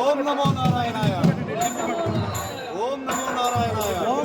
ఓం నమో నారాయణ ఓం నమో నారాయణాయ. ఓం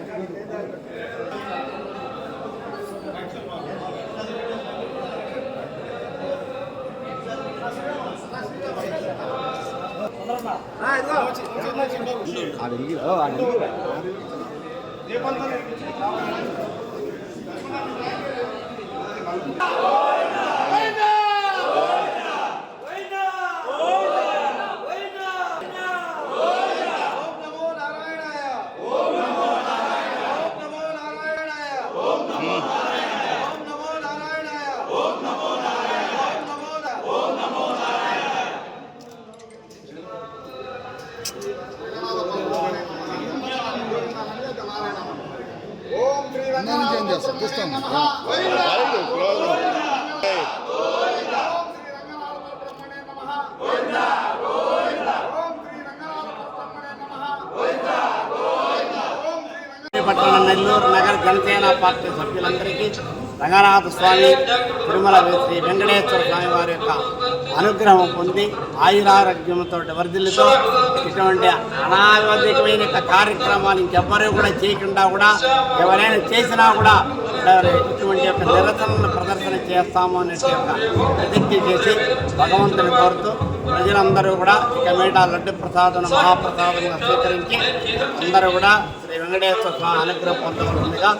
哎，那红旗红旗那几多？二零几了？哦，二零几了？你帮他们。పట్టణ నెల్లూరు నగర జనసేన పార్టీ సభ్యులందరికీ రంగనాథ స్వామి తిరుమల శ్రీ వెంకటేశ్వర స్వామి వారి యొక్క అనుగ్రహం పొంది ఆయురారోగ్యంతో వర్ధిల్లుతో ఇటువంటి అనావధికమైన కార్యక్రమాలు ఇంకెవ్వరూ కూడా చేయకుండా కూడా ఎవరైనా చేసినా కూడా ఇటువంటి యొక్క నిరసనను ప్రదర్శన చేస్తాము అనే యొక్క ప్రతిజ్ఞ చేసి భగవంతుని కోరుతూ ప్రజలందరూ కూడా ఇక మీట లడ్డు ప్రసాదం మహాప్రసాదంగా స్వీకరించి అందరూ కూడా శ్రీ వెంకటేశ్వర స్వామి అనుగ్రహం పొందవలసిందిగా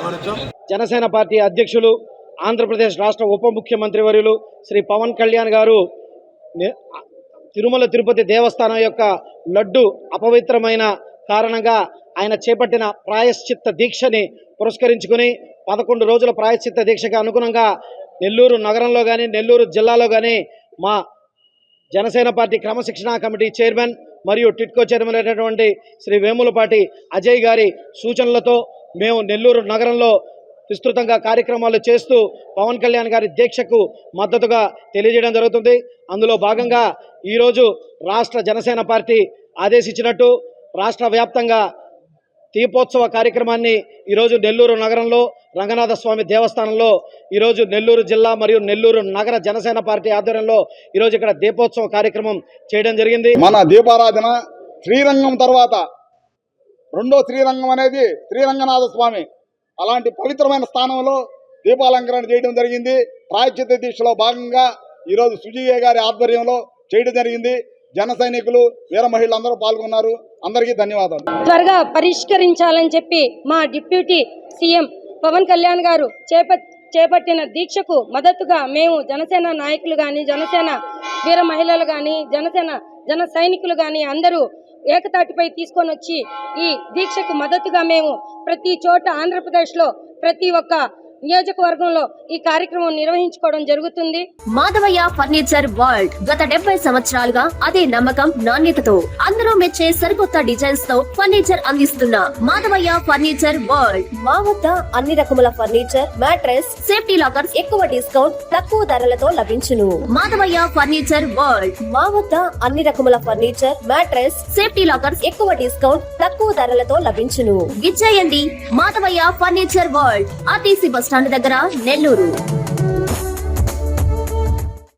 కోరుతూ జనసేన పార్టీ అధ్యక్షులు ఆంధ్రప్రదేశ్ రాష్ట్ర ఉప ముఖ్యమంత్రి వర్యులు శ్రీ పవన్ కళ్యాణ్ గారు తిరుమల తిరుపతి దేవస్థానం యొక్క లడ్డు అపవిత్రమైన కారణంగా ఆయన చేపట్టిన ప్రాయశ్చిత్త దీక్షని పురస్కరించుకుని పదకొండు రోజుల ప్రాయశ్చిత్త దీక్షకు అనుగుణంగా నెల్లూరు నగరంలో కానీ నెల్లూరు జిల్లాలో కానీ మా జనసేన పార్టీ క్రమశిక్షణా కమిటీ చైర్మన్ మరియు టిట్కో చైర్మన్ అయినటువంటి శ్రీ వేములపాటి అజయ్ గారి సూచనలతో మేము నెల్లూరు నగరంలో విస్తృతంగా కార్యక్రమాలు చేస్తూ పవన్ కళ్యాణ్ గారి దీక్షకు మద్దతుగా తెలియజేయడం జరుగుతుంది. అందులో భాగంగా ఈరోజు రాష్ట్ర జనసేన పార్టీ ఆదేశించినట్టు రాష్ట్ర వ్యాప్తంగా దీపోత్సవ కార్యక్రమాన్ని ఈరోజు నెల్లూరు నగరంలో రంగనాథ స్వామి దేవస్థానంలో ఈరోజు నెల్లూరు జిల్లా మరియు నెల్లూరు నగర జనసేన పార్టీ ఆధ్వర్యంలో ఈరోజు ఇక్కడ దీపోత్సవ కార్యక్రమం చేయడం జరిగింది. మన దీపారాధన శ్రీరంగం తర్వాత రెండో శ్రీరంగం అనేది శ్రీరంగనాథ స్వామి అలాంటి పవిత్రమైన స్థానంలో దీపాలంకరణ చేయడం జరిగింది. ప్రాయశ్చిత్త దీక్షలో భాగంగా ఈరోజు సుజీయ గారి ఆధ్వర్యంలో చేయడం జరిగింది. జన సైనికులు వీర మహిళలందరూ పాల్గొన్నారు. అందరికీ ధన్యవాదాలు. త్వరగా పరిష్కరించాలని చెప్పి మా డిప్యూటీ సీఎం పవన్ కళ్యాణ్ గారు చేప చేపట్టిన దీక్షకు మద్దతుగా మేము జనసేన నాయకులు కానీ జనసేన వీర మహిళలు కానీ జనసేన జన సైనికులు కానీ అందరూ ఏకతాటిపై తీసుకొని వచ్చి ఈ దీక్షకు మద్దతుగా మేము ప్రతి చోట ఆంధ్రప్రదేశ్లో ప్రతి ఒక్క నియోజకవర్గంలో ఈ కార్యక్రమం నిర్వహించుకోవడం జరుగుతుంది. మాధవయ్య ఫర్నిచర్ వరల్డ్ గత డెబ్బై సంవత్సరాలుగా అదే నమ్మకం నాణ్యతతో అందరూ మెచ్చే సరికొత్త డిజైన్స్తో ఫర్నిచర్ అందిస్తున్న మాధవయ్య ఫర్నిచర్ వరల్డ్. మా వద్ద అన్ని రకముల ఫర్నిచర్ మ్యాట్రెస్ సేఫ్టీ లాకర్స్ ఎక్కువ డిస్కౌంట్ తక్కువ ధరలతో లభించును. Madhavaiah furniture world. మా వద్ద అన్ని రకముల ఫర్నిచర్ మ్యాట్రెస్ సేఫ్టీ లాకర్స్ ఎక్కువ డిస్కౌంట్ తక్కువ ధరలతో లభించును. విచ్చేయండి Madhavaiah furniture world. RTC stand దగ్గర నెల్లూరు.